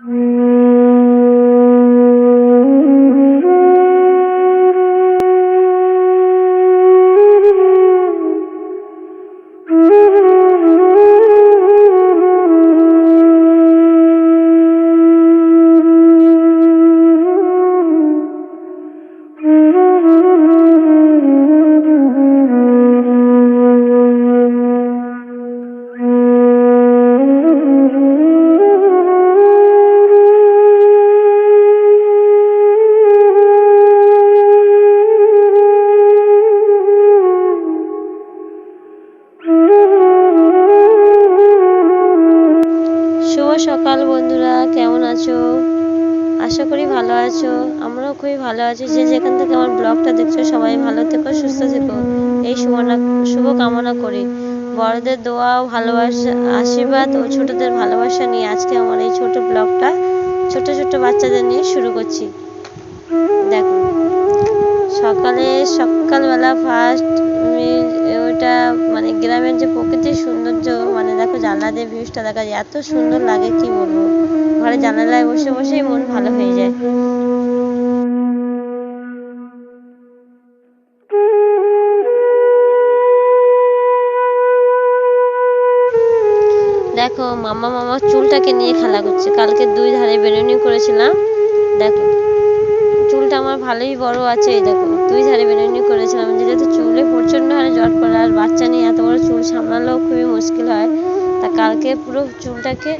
Mm-hmm. কেমন আছো? আশা করি ভালো আছো। আমরাও খুবই ভালো আছি। যে যেখান থেকে আমার ব্লগটা দেখছ, সবাই ভালো থেকো, সুস্থ থেকো। এই শুভনা শুভ কামনা করি। বড়দের দোয়া ও ভালোবাসা, আশীর্বাদ ও ছোটদের ভালোবাসা নিয়ে আজকে আমার এই ছোট ব্লগটা ছোট ছোট বাচ্চাদের নিয়ে শুরু করছি। দেখো, সকালে সকালবেলা ফার্স্ট ওটা মানে গ্রামের যে প্রকৃতির সৌন্দর্য মানে দেখো জানলা দিয়ে ভিউজটা দেখা যায়, এত সুন্দর লাগে, কি বলব? ঘরে জানালায় বসে বসেই মন ভালো হয়ে যায়। দেখো, মামা মামা চুলটাকে নিয়ে খেলা করছে। কালকে দুই ধারে বেরোনি করেছিলাম। দেখো, চুলটা আমার ভালোই বড় আছে, এই দেখো। দুই ধারে বেরোনি করেছিলাম। যেহেতু চুলে প্রচণ্ড হারে জট পড়ে, আর বাচ্চা নিয়ে এত বড় চুল সামলালেও খুবই মুশকিল হয়। কালকে পুরো চুলটাকে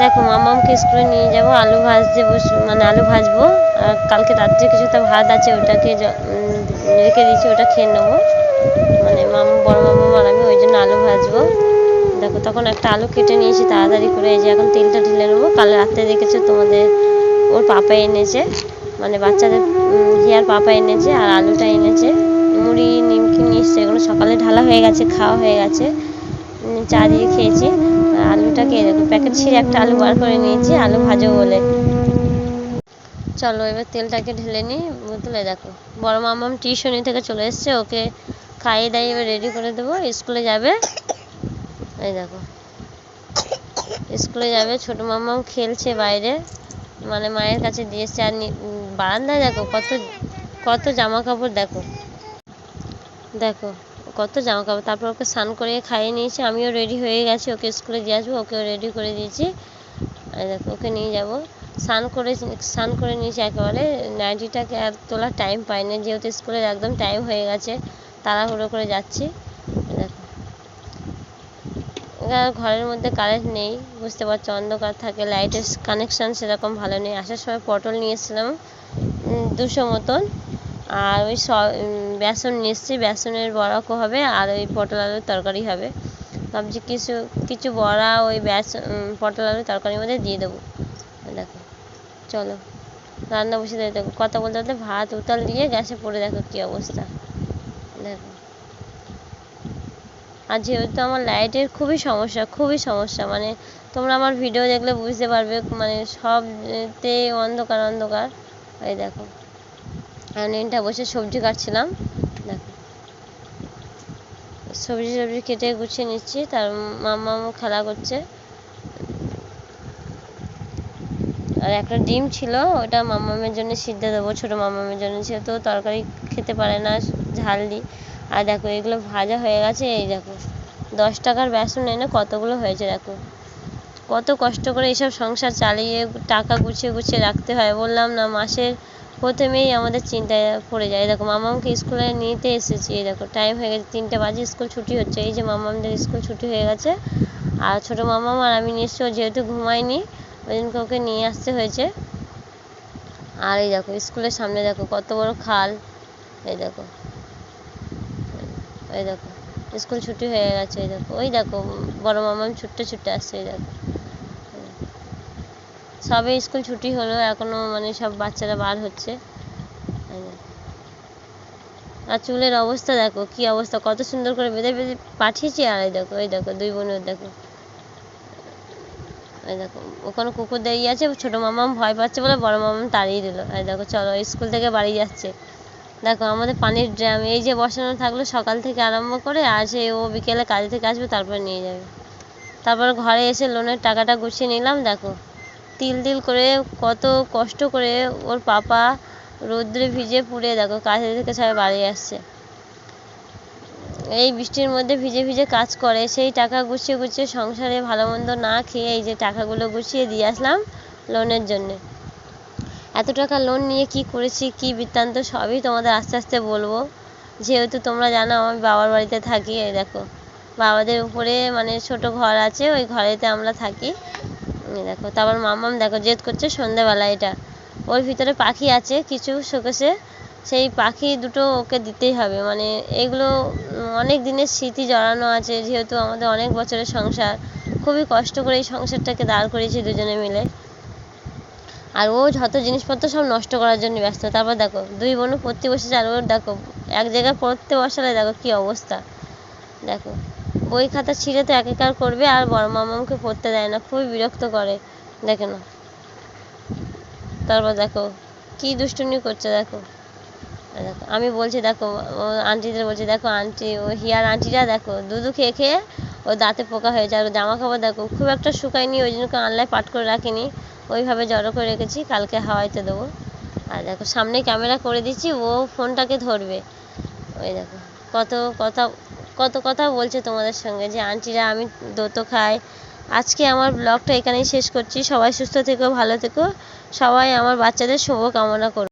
দেখো মামামকে স্কুলে নিয়ে যাব, আলু ভাজতে বসে মানে আলু ভাজবো, আর কালকে রাত্রে কিছুটা ভাত আছে, ওটাকে রেখে দিয়েছি, ওটা খেয়ে নেব। মানে মামা, বড় মামা আর আমি ওই জন্য আলু ভাজবো। দেখো, তখন একটা আলু কেটে নিয়েছি, তাড়াতাড়ি করে, এই যে এখন তেলটা ঢেলে নেব। কাল রাত্রে দেখেছ তোমাদের, ওর পাপা এনেছে মানে বাচ্চাদের হিয়ার পাপা এনেছে, আর আলুটা এনেছে। মুড়ি, নিমকি নিয়ে এসছে, এগুলো সকালে ঢালা হয়ে গেছে, খাওয়া হয়ে গেছে। চা দিয়ে খেয়েছি। আলুটাকে এরকম প্যাকেট ছিঁড়ে একটা আলু বার করে নিয়েছি, আলু ভাজবো বলে। চলো এবার তেলটাকে ঢেলে নিই বুঝলে দেখো। বড় মামাম টিউশনি থেকে চলে এসছে, ওকে খাইয়ে দাইয়ে এবার রেডি করে দেবো। স্কুলে যাবে, এই দেখো। স্কুলে যাবে, ছোট মামাও খেলছে বাইরে মানে মায়ের কাছে দিয়েছে আর বারান্দায় দেখো, কত কত জামা কাপড় দেখো। দেখো কত জামা কাপড় তারপর ওকে স্নান করিয়ে খাইয়ে নিয়েছি। আমিও রেডি হয়ে গেছি, ওকে স্কুলে দিয়ে আসব, ওকেও রেডি করে দিয়েছি। ওকে নিয়ে যাব। স্নান করে স্নান করে নিয়েছি একেবারে। নাইটিটাকে আর তোলার টাইম পাইনি, যেহেতু স্কুলের একদম টাইম হয়ে গেছে, তাড়াহুড়ো করে যাচ্ছি। দেখো। ঘরের মধ্যে কারেন্ট নেই, বুঝতে পারছ, অন্ধকার থাকে লাইটের কানেকশান সেরকম ভালো নেই। আসার সময় পটল নিয়েছিলাম দুশো মতন। আর ওই বেসন এসেছি বেসনের বড়া হবে আর ওই পটল আলুর তরকারি হবে। ভাবছি কিছু কিছু বড়া ওই বেসন পটল আলুর তরকারির মধ্যে দিয়ে দেবো। দেখো, চলো, রান্না বসে দিয়ে দেখো কথা বলতে বলতে ভাত উতাল দিয়ে গ্যাসে পড়ে দেখো কী অবস্থা। দেখো, আর যেহেতু আমার লাইটের খুবই সমস্যা খুবই সমস্যা মানে তোমরা আমার ভিডিও দেখলে বুঝতে পারবে মানে সবতে অন্ধকার অন্ধকার। এই দেখো আর নেনটা বসে সবজি কাটছিলাম। দেখো। সবজি সবজি কেটে গুছিয়ে নিচ্ছি, তার মাম্মামও খেলা করছে। আর একটা ডিম ছিল, ওটা মাম্মামের জন্য সিদ্ধ দেবো, ছোটো মাম্মামের জন্য যেহেতু ও তরকারি খেতে পারে না, ঝাল দিই আর দেখো, এগুলো ভাজা হয়ে গেছে, এই দেখো। দশ টাকার বেসন এনে কতগুলো হয়েছে, দেখো। কত কষ্ট করে এইসব সংসার চালিয়ে টাকা গুছিয়ে গুছিয়ে রাখতে হয়, বললাম না, মাসের প্রথমেই আমাদের চিন্তায় পড়ে যায়। দেখো, মামামকে স্কুলে নিতে এসেছি। এই দেখো টাইম হয়ে গেছে তিনটে বাজে স্কুল ছুটি হচ্ছে। এই যে মামামদের স্কুল ছুটি হয়ে গেছে। আর ছোটো মামাম আর আমি ও যেহেতু ঘুমাইনি ওই জন্য ওকে নিয়ে আসতে হয়েছে। আর এই দেখো, স্কুলের সামনে দেখো, কত বড় খাল। এই দেখো এই দেখো স্কুল ছুটি হয়ে গেছে। এই দেখো, ওই দেখো, বড় মামাম ছুটতে ছুটতে আসছে, এই দেখো। সবে স্কুল ছুটি হলো, এখনও মানে সব বাচ্চারা বার হচ্ছে। আর চুলের অবস্থা দেখো, কি অবস্থা, কত সুন্দর করে বেঁধে বেঁধে পাঠিয়েছি, আর এই দেখো এই দেখো, দুই বোনের দেখো। এই দেখো, ওখানে কুকুর দাঁড়িয়ে আছে, ছোট মামাম ভয় পাচ্ছে বলে বড় মামাম তাড়িয়ে দিল। এই দেখো, চলো স্কুল থেকে বাড়ি যাচ্ছে। দেখো, আমাদের পানির ড্রাম এই যে বসানো থাকল সকাল থেকে আরম্ভ করে, আর সে ও বিকেলে কাজ থেকে আসবে, তারপরে নিয়ে যাবে। তারপর ঘরে এসে লোনের টাকাটা গুছিয়ে নিলাম, দেখো। তিল তিল করে কত কষ্ট করে ওর পাপা রোদ্রে ভিজে পুড়ে, দেখো, কাজ থেকে সবাই বাড়ি আসছে। এই বৃষ্টির মধ্যে ভিজে ভিজে কাজ করে, সেই টাকা গুছিয়ে গুছিয়ে সংসারে ভালো মন্দ না খেয়ে এই যে টাকাগুলো গুছিয়ে দিয়ে আসলাম লোনের জন্যে। এত টাকা লোন নিয়ে কি করেছি, কি বৃত্তান্ত, সবই তোমাদের আস্তে আস্তে বলব। যেহেতু তোমরা জানো আমি বাবার বাড়িতে থাকি, এই দেখো। বাবাদের উপরে মানে ছোট ঘর আছে, ওই ঘরেতে আমরা থাকি। দেখো তারপর মামাম দেখো, জেদ করছে সন্ধ্যাবেলা এটা। ওর ভিতরে পাখি আছে, কিছু শোকেসে। সেই পাখি দুটো ওকে দিতেই হবে। মানে এগুলো অনেক দিনের স্মৃতি জড়ানো আছে, যেহেতু আমাদের অনেক বছরের সংসার। খুবই কষ্ট করে এই সংসারটাকে দাঁড় করিয়েছি দুজনে মিলে। আর ও যত জিনিসপত্র সব নষ্ট করার জন্য ব্যস্ত। তারপর দেখো, দুই বোনও পড়তে বসেছে, আর ওর দেখো, এক জায়গায় পড়তে বসালে দেখো কী অবস্থা। দেখো বই খাতা ছিঁড়ে তো একাকার করবে আর বড় মামাকে পড়তে দেয় না, খুবই বিরক্ত করে। দেখে না তারপর দেখো, কী দুষ্টুমি করছে দেখো। দেখো, আমি বলছি দেখো, ও আন্টিদের বলছি, দেখো আন্টি, ও হিয়ার আন্টিরা দেখো, দুধু খেয়ে খেয়ে ও দাঁতে পোকা হয়েছে আর জামা কাপড় দেখো, খুব একটা শুকায়নি, ওই জন্য আনলায় পাট করে রাখিনি। ওইভাবে জড়ো করে রেখেছি, কালকে হাওয়াইতে দেবো। আর দেখো, সামনে ক্যামেরা করে দিচ্ছি, ও ফোনটাকে ধরবে। ওই দেখো, কত কথা কত কথা বলছে তোমাদের সঙ্গে যে, আন্টিরা, আমি দোতো খাই। আজকে আমার ব্লগটা এখানেই শেষ করছি। সবাই সুস্থ থেকো, ভালো থেকো। সবাই আমার বাচ্চাদের শুভ কামনা করো।